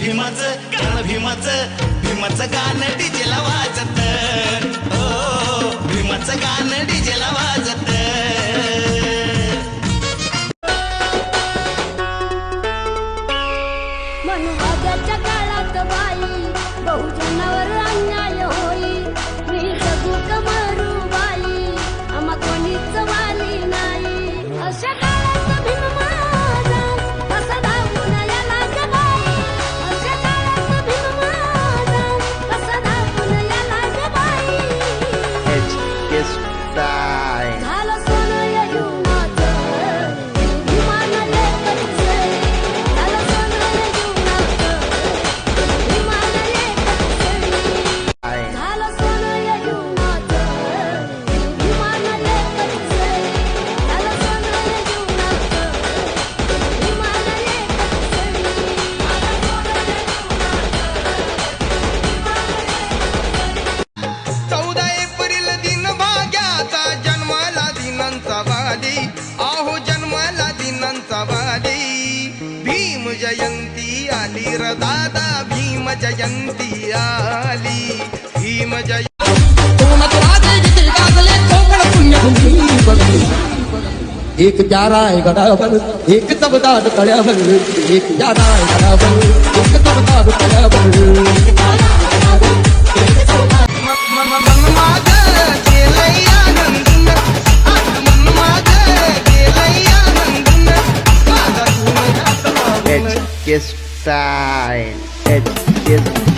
भीमाचं गाणं भीमाचं भीमाचं गाणं डीजेला वाजत. हो भीमाचं गाणं डीजेला वाजत. मनुवाद्याच्या काळात बाई बहुजनावर अन्याय होई. मी जगू कमरू बाई आम्हा कोणीच वाली नाही. अशा आहो जन्माला दिनांचा वादी भीम जयंती आली र दादा भीम जयंती आली. भीम जयंती एक ग्यारह आहे गडावर एक तबदार कड्यावर एक ग्यारह आहे गडावर एक तबदार It's fine. It's